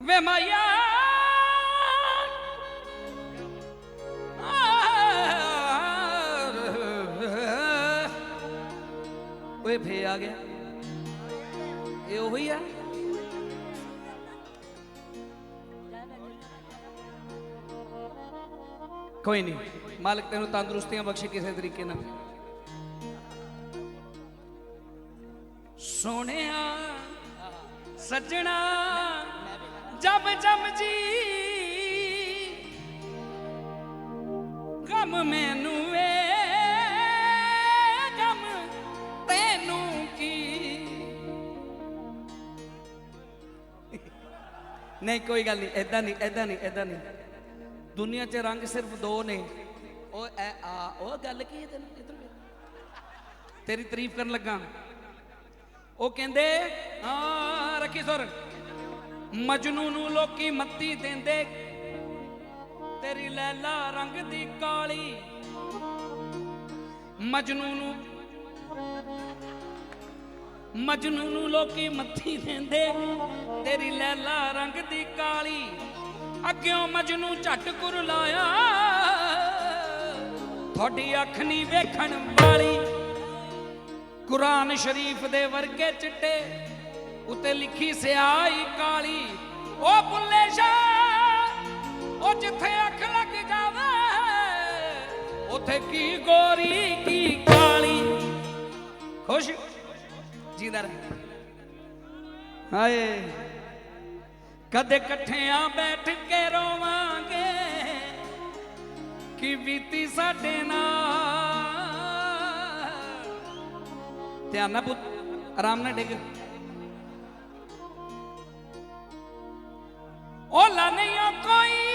ਵੇ ਮਾਇਆ ਓਏ ਫੇ ਆ ਗਿਆ। ਇਹ ਉਹੀ ਆ। ਕੋਈ ਨਹੀਂ, ਮਾਲਕ ਤੈਨੂੰ ਤੰਦਰੁਸਤੀਆਂ ਬਖਸ਼ੇ ਕਿਸੇ ਤਰੀਕੇ ਨਾਲ। ਸੋਹਣਿਆ, ਸੱਜਣਾ। ਜਬ ਜਮ ਜੀ ਗਮ ਮੈਨੂੰ ਵੇ ਗਮ ਤੈਨੂੰ ਕੀ? ਨਹੀਂ, ਕੋਈ ਗੱਲ ਨਹੀਂ ਐਦਾਂ ਨਹੀਂ ਐਦਾਂ ਨਹੀਂ ਐਦਾਂ ਨਹੀਂ। ਦੁਨੀਆ 'ਚ ਰੰਗ ਸਿਰਫ ਦੋ ਨੇ। ਉਹ ਐ, ਆ, ਉਹ ਗੱਲ ਕੀ ਹੈ ਤੈਨੂੰ? ਇੱਧਰ ਤੇਰੀ ਤਾਰੀਫ ਕਰਨ ਲੱਗਾ। ਉਹ ਕਹਿੰਦੇ, ਹਾਂ, ਰੱਖੀ ਸੁਰ। ਮਜਨੂ ਨੂੰ ਲੋਕੀ ਮੱਤੀ ਦਿੰਦੇ, ਤੇਰੀ ਲੈਲਾ ਰੰਗ ਦੀ ਕਾਲੀ। ਮਜਨੂ ਨੂੰ ਮਜਨੂ ਨੂੰ ਲੋਕੀ ਮੱਥੀ ਦਿੰਦੇ, ਤੇਰੀ ਲੈਲਾ ਰੰਗ ਦੀ ਕਾਲੀ। ਅੱਗਿਓਂ ਮਜਨੂ ਝੱਟ ਕੁਰ ਲਾਇਆ, ਤੁਹਾਡੀ ਅੱਖ ਨਹੀਂ ਵੇਖਣ ਵਾਲੀ। ਕੁਰਾਨ ਸ਼ਰੀਫ ਦੇ ਵਰਗੇ ਚਿੱਟੇ ਉਤੇ ਲਿਖੀ ਸਿਆਹੀ ਕਾਲੀ। ਉਹ ਬੁੱਲੇ ਸ਼ਾਹ ਉਹ ਜਿੱਥੇ ਅੱਖ ਲੱਗ ਜਾਵੇ, ਉਥੇ ਕੀ ਗੋਰੀ, ਕੀ ਕਾਲੀ। ਖੁਸ਼? ਜੀਦਾ ਰਹਿ। ਹਾਏ, ਕਦੇ ਇਕੱਠਿਆਂ ਬੈਠ ਕੇ ਰੋਵਾਂਗੇ, ਕੀ ਬੀਤੀ ਸਾਡੇ ਨਾਲ। ਧਿਆਨ ਨਾਲ ਆਰਾਮ ਨਾਲ ਡਿੱਗ। ਉਹ ਨਹੀਂ ਓ ਕੋਈ